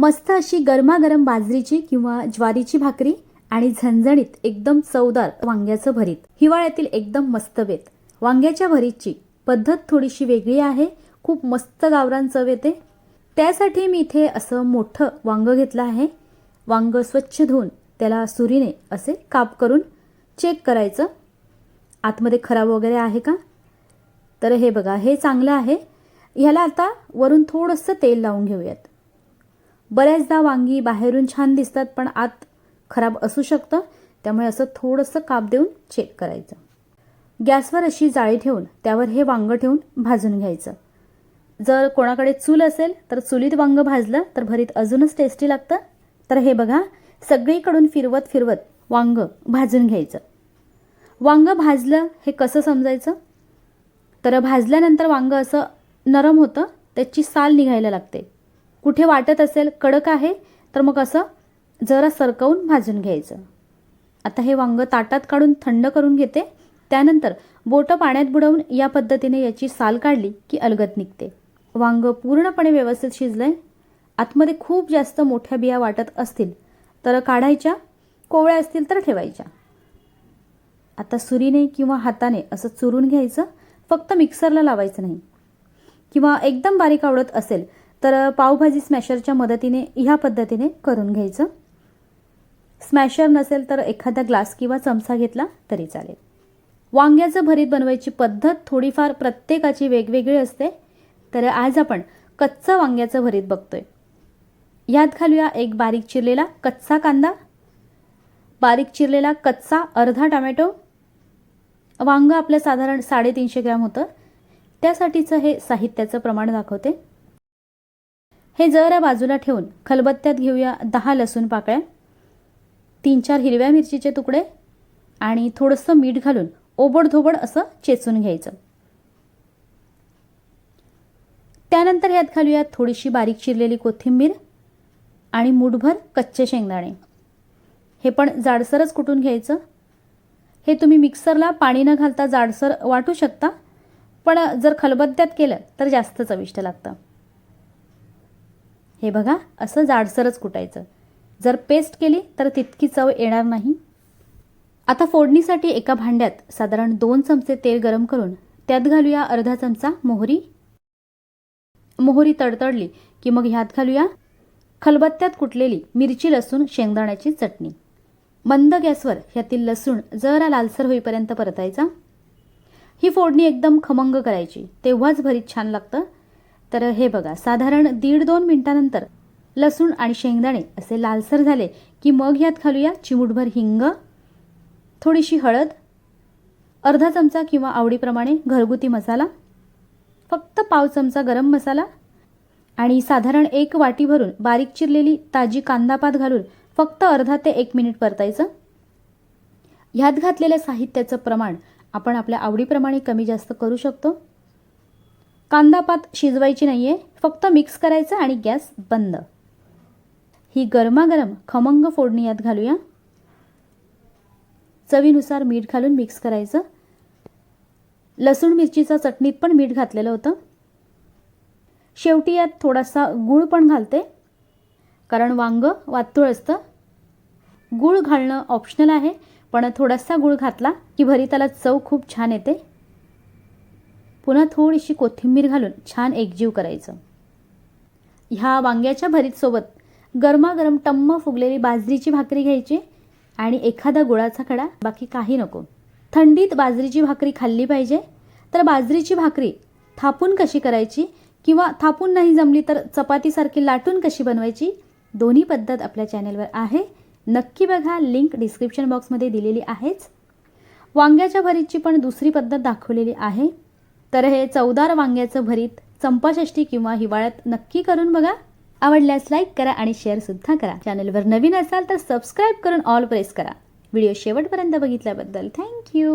मस्त अशी गरमागरम बाजरीची किंवा ज्वारीची भाकरी आणि झणझणीत एकदम चवदार वांग्याचं भरीत. हिवाळ्यातील एकदम मस्त बेत वांग्याच्या भरीतची पद्धत थोडीशी वेगळी आहे. खूप मस्त गावरान चव येते. त्यासाठी मी इथे असं मोठं वांग घेतलं आहे. वांग स्वच्छ धुवून त्याला सुरीने असे काप करून चेक करायचं. आतमध्ये खराब वगैरे आहे का? तर हे बघा हे चांगलं आहे. ह्याला आता वरून थोडंसं तेल लावून घेऊयात. बऱ्याचदा वांगी बाहेरून छान दिसतात पण आत खराब असू शकतं. त्यामुळे असं थोडंसं काप देऊन चेक करायचं. गॅसवर अशी जाळी ठेवून त्यावर हे वांग ठेवून भाजून घ्यायचं. जर कोणाकडे चूल असेल तर चुलीत वांग भाजलं तर भरीत अजूनच टेस्टी लागतं. तर हे बघा सगळीकडून फिरवत फिरवत वांग भाजून घ्यायचं. वांग भाजलं हे कसं समजायचं? तर भाजल्यानंतर वांग असं नरम होतं त्याची साल निघायला लागते. कुठे वाटत असेल कडक आहे तर मग असं जरा सरकवून भाजून घ्यायचं. आता हे वांग ताटात काढून थंड करून घेते. त्यानंतर बोटं पाण्यात बुडवून या पद्धतीने याची साल काढली की अलगत निघते. वांग पूर्णपणे व्यवस्थित शिजलंय. आतमध्ये खूप जास्त मोठ्या बिया वाटत असतील तर काढायच्या. कोवळ्या असतील तर ठेवायच्या. आता सुरीने किंवा हाताने असं चुरून घ्यायचं. फक्त मिक्सरला लावायचं नाही. किंवा एकदम बारीक आवडत असेल तर पावभाजी स्मॅशरच्या मदतीने ह्या पद्धतीने करून घ्यायचं. स्मॅशर नसेल तर एखादा ग्लास किंवा चमचा घेतला तरी चालेल. वांग्याचं भरीत बनवायची पद्धत थोडीफार प्रत्येकाची वेगवेगळी असते. तर आज आपण कच्चं वांग्याचं भरीत बघतोय. यात घालूया एक बारीक चिरलेला कच्चा कांदा. बारीक चिरलेला कच्चा अर्धा टमॅटो. वांग आपलं साधारण साडेतीनशे ग्रॅम होतं. त्यासाठीचं हे साहित्याचं प्रमाण दाखवते. हे जरा बाजूला ठेवून खलबत्त्यात घेऊया दहा लसूण पाकळ्या तीन चार हिरव्या मिरचीचे तुकडे आणि थोडंसं मीठ घालून ओबडधोबड असं चेचून घ्यायचं. त्यानंतर यात घालूया थोडीशी बारीक चिरलेली कोथिंबीर आणि मूठभर कच्चे शेंगदाणे. हे पण जाडसरच कुटून घ्यायचं? हे तुम्ही मिक्सरला पाणी न घालता जाडसर वाटू शकता पण जर खलबत्त्यात केलं तर जास्त चविष्ट लागतं. हे बघा असं जाडसरच कुटायचं. जर पेस्ट केली तर तितकी चव येणार नाही. आता फोडणीसाठी एका भांड्यात साधारण दोन चमचे तेल गरम करून त्यात घालूया अर्धा चमचा मोहरी. मोहरी तडतडली की मग ह्यात घालूया खलबत्त्यात कुटलेली मिरची लसूण शेंगदाण्याची चटणी. मंद गॅसवर ह्यातील लसूण जरा लालसर होईपर्यंत परतायचा. ही फोडणी एकदम खमंग करायची तेव्हाच भरीत छान लागतं. तर हे बघा साधारण दीड दोन मिनिटानंतर लसूण आणि शेंगदाणे असे लालसर झाले की मग ह्यात घालूया चिमूटभर हिंग थोडीशी हळद अर्धा चमचा किंवा आवडीप्रमाणे घरगुती मसाला फक्त पाव चमचा गरम मसाला आणि साधारण एक वाटी भरून बारीक चिरलेली ताजी कांदापात घालून फक्त अर्धा ते एक मिनिट परतायचं. ह्यात घातलेल्या साहित्याचं प्रमाण आपण आपल्या आवडीप्रमाणे कमी जास्त करू शकतो. कांदापात शिजवायची नाही आहे फक्त मिक्स करायचं आणि गॅस बंद. ही गरमागरम खमंग फोडणी यात घालूया. चवीनुसार मीठ घालून मिक्स करायचं. लसूण मिरचीचा चटणीत पण मीठ घातलेलं होतं. शेवटी यात थोडासा गूळ पण घालते कारण वांग वातूळ असतं. गूळ घालणं ऑप्शनल आहे पण थोडासा गूळ घातला की भरीताला चव खूप छान येते. पुन्हा थोडीशी कोथिंबीर घालून छान एकजीव करायचं. ह्या वांग्याच्या भरीतसोबत गरमागरम टम्म फुगलेली बाजरीची भाकरी घ्यायची आणि एखादा गुळाचा कडा बाकी काही नको. थंडीत बाजरीची भाकरी खाल्ली पाहिजे. तर बाजरीची भाकरी थापून कशी करायची किंवा थापून नाही जमली तर चपातीसारखी लाटून कशी बनवायची दोन्ही पद्धत आपल्या चॅनेलवर आहे. नक्की बघा लिंक डिस्क्रिप्शन बॉक्समध्ये दिलेली आहेच. वांग्याच्या भरीतची पण दुसरी पद्धत दाखवलेली आहे. तर हे चवदार वांग्याचं भरीत चंपाषष्ठी किंवा हिवाळ्यात नक्की करून बघा. आवडल्यास लाईक करा आणि शेअरसुद्धा करा. चॅनलवर नवीन असाल तर सबस्क्राईब करून ऑल प्रेस करा. व्हिडिओ शेवटपर्यंत बघितल्याबद्दल थँक्यू